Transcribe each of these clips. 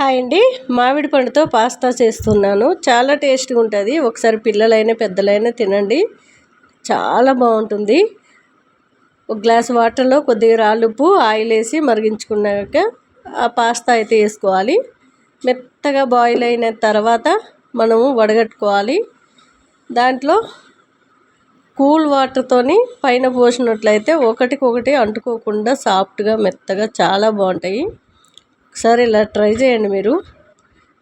Hi అండి. మామిడి పండుతో pasta చేస్తున్నాను. చాలా టేస్ట్గా ఉంటుంది. ఒకసారి పిల్లలైనా పెద్దలైనా తినండి. చాలా బాగుంటుంది. ఒక గ్లాస్ వాటర్లో కొద్దిగా రాళ్ళుప్పు ఆయిల్ వేసి మరిగించుకున్నాక ఆ పాస్తా అయితే వేసుకోవాలి. మెత్తగా బాయిల్ అయిన తర్వాత మనము వడగట్టుకోవాలి. దాంట్లో కూల్ వాటర్తోని పైన పోసినట్లయితే ఒకటికొకటి అంటుకోకుండా సాఫ్ట్గా మెత్తగా చాలా బాగుంటాయి. ఒకసారి ఇలా ట్రై చేయండి మీరు.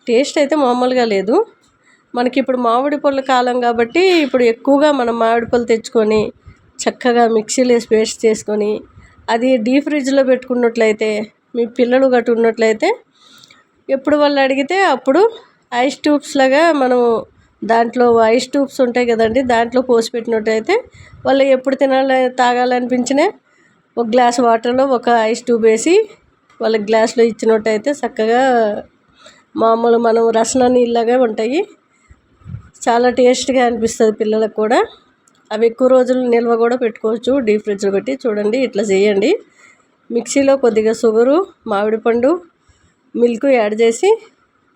టేస్ట్ అయితే మామూలుగా లేదు. మనకి ఇప్పుడు మామిడి పళ్ళ కాలం కాబట్టి ఇప్పుడు ఎక్కువగా మనం మామిడి పళ్ళు తెచ్చుకొని చక్కగా మిక్సీలో వేసి పేస్ట్ చేసుకొని అది డీప్ ఫ్రిడ్జ్లో పెట్టుకున్నట్లయితే మీ పిల్లలు గట్టు ఉన్నట్లయితే ఎప్పుడు వాళ్ళు అడిగితే అప్పుడు ఐస్ ట్యూబ్స్ లాగా మనం దాంట్లో ఐస్ ట్యూబ్స్ ఉంటాయి కదండి దాంట్లో పోసి పెట్టినట్టయితే వాళ్ళు ఎప్పుడు తినాలి తాగాలనిపించినా ఒక గ్లాస్ వాటర్లో ఒక ఐస్ ట్యూబ్ వేసి వాళ్ళకి గ్లాస్లో ఇచ్చినట్టయితే చక్కగా మామూలు మనం రసన నీళ్ళగా ఉంటాయి. చాలా టేస్ట్గా అనిపిస్తుంది పిల్లలకు కూడా. అవి ఎక్కువ రోజులు నిల్వ కూడా పెట్టుకోవచ్చు. డీప్ ఫ్రిడ్జ్లో పెట్టి చూడండి ఇట్లా చేయండి. మిక్సీలో కొద్దిగా షుగరు మామిడి పండు మిల్క్ యాడ్ చేసి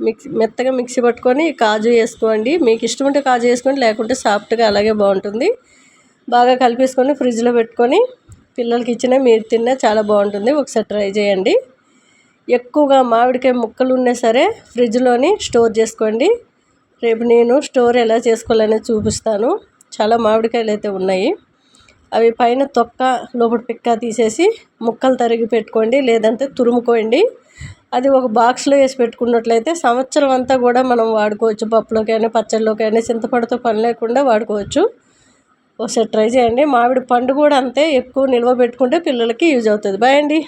మిక్స్ మెత్తగా మిక్సీ పట్టుకొని కాజు వేసుకోండి. మీకు ఇష్టం ఉంటే కాజు వేసుకోండి లేకుంటే సాఫ్ట్గా అలాగే బాగుంటుంది. బాగా కలిపేసుకొని ఫ్రిడ్జ్లో పెట్టుకొని పిల్లలకి ఇచ్చినా మీరు తిన్నా చాలా బాగుంటుంది. ఒకసారి ట్రై చేయండి. ఎక్కువగా మామిడికాయ ముక్కలు ఉన్నా సరే ఫ్రిడ్జ్లోని స్టోర్ చేసుకోండి. రేపు నేను స్టోర్ ఎలా చేసుకోవాలనేది చూపిస్తాను. చాలా మామిడికాయలు అయితే ఉన్నాయి. అవి పైన తొక్క లోపల పిక్క తీసేసి ముక్కలు తరిగి పెట్టుకోండి లేదంటే తురుముకోండి. అది ఒక బాక్స్లో వేసి పెట్టుకున్నట్లయితే సంవత్సరం అంతా కూడా మనం వాడుకోవచ్చు. పప్పులోకైనా పచ్చళ్ళలోకైనా చింతపండుతో పని లేకుండా వాడుకోవచ్చు. ఒకసారి ట్రై చేయండి. మామిడి పండు కూడా అంతే ఎక్కువ నిల్వ పెట్టుకుంటే పిల్లలకి యూజ్ అవుతుంది. బాయ్ అండి.